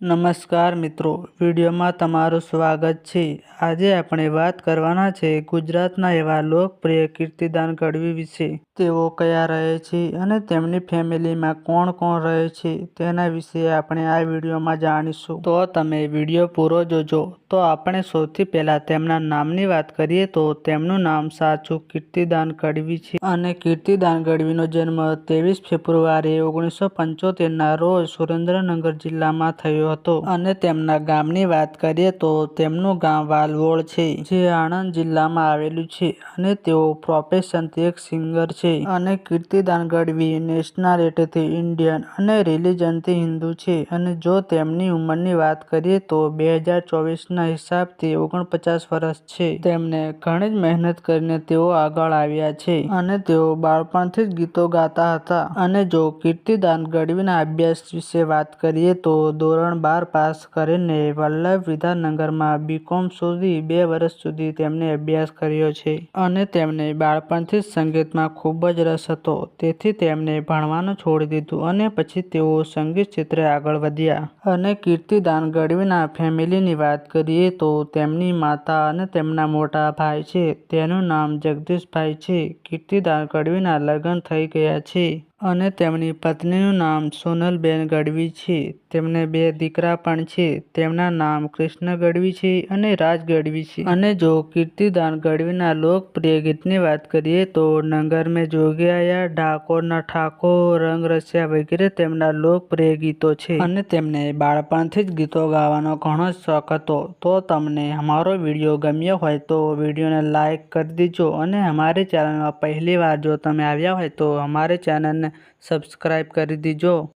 નમસ્કાર મિત્રો, વિડીયોમાં તમારું સ્વાગત છે. આજે આપણે વાત કરવાના છે ગુજરાતના એવા લોકપ્રિય કીર્તિદાન ગઢવી વિશે. તેઓ કયા રહે છે અને તેમની ફેમિલીમાં કોણ કોણ રહે છે તેના વિશે આપણે આ વિડીયોમાં જાણીશું. તો તમે વીડિયો પૂરો જોજો. તો આપણે સૌથી પહેલાં તેમના નામની વાત કરીએ તો તેમનું નામ સાચું કીર્તિદાન ગઢવી છે. અને કીર્તિદાન ગઢવીનો જન્મ ત્રેવીસ ફેબ્રુઆરી ઓગણીસો પંચોતેરના રોજ સુરેન્દ્રનગર જિલ્લામાં થયો હતો. અને તેમના ગામની વાત કરીએ તો તેમનું ગામ વાલવોડ છે, જે આણંદ જિલ્લામાં આવેલું છે અને તેઓ પ્રોફેશનથી એક સિંગર છે અને કીર્તિદાન ગઢવી નેશનાલિટીથી ઇન્ડિયન અને રિલિજનથી હિન્દુ છે અને જો તેમની ઉંમરની વાત કરીએ તો બે હજાર ચોવીસના હિસાબથી ઓગણપચાસ વર્ષ છે. તેમને ઘણી જ મહેનત કરીને તેઓ આગળ આવ્યા છે અને તેઓ બાળપણથી જ ગીતો ગાતા હતા. અને જો કીર્તિદાન ગઢવીના અભ્યાસ વિશે વાત કરીએ તો ધોરણ બાર પાસ કરીને વલ્લભ વિદ્યાનગરમાં બીકોમ સુધી બે વર્ષ સુધી તેમણે અભ્યાસ કર્યો છે અને તેમને બાળપણથી જ સંગીતમાં ખૂબ જ રસ હતો. તેથી તેમણે ભણવાનું છોડી દીધું અને પછી તેઓ સંગીત ક્ષેત્રે આગળ વધ્યા. અને કીર્તિદાન ગઢવીના ફેમિલીની વાત કરીએ તો તેમની માતા અને તેમના મોટા ભાઈ છે. તેનું નામ જગદીશભાઈ છે. કીર્તિદાન ગઢવીના લગ્ન થઈ ગયા છે. અને તેમની પત્નીનું નામ સોનલબેન ગઢવી છે. તેમને બે દીકરા પણ છે. તેમના નામ કૃષ્ણ ગઢવી છે અને રાજ ગઢવી છે. અને જો કીર્તિદાન ગઢવીના લોકપ્રિય ગીતની વાત કરીએ તો નંગર મેં જોગી આયા ડાકોરના ઠાકોર રંગ રસિયા વગેરે તેમના લોકપ્રિય ગીતો છે. અને તેમને બાળપણથી જ ગીતો ગાવાનો ઘણો શોખ હતો. તો તમને અમારો વીડિયો ગમ્યો હોય તો વિડીયોને લાઇક કરી દીજો અને અમારી ચેનલમાં પહેલી વાર જો તમે આવ્યા હોય તો અમારી ચેનલને સબસ્ક્રાઈબ કરી દીજો.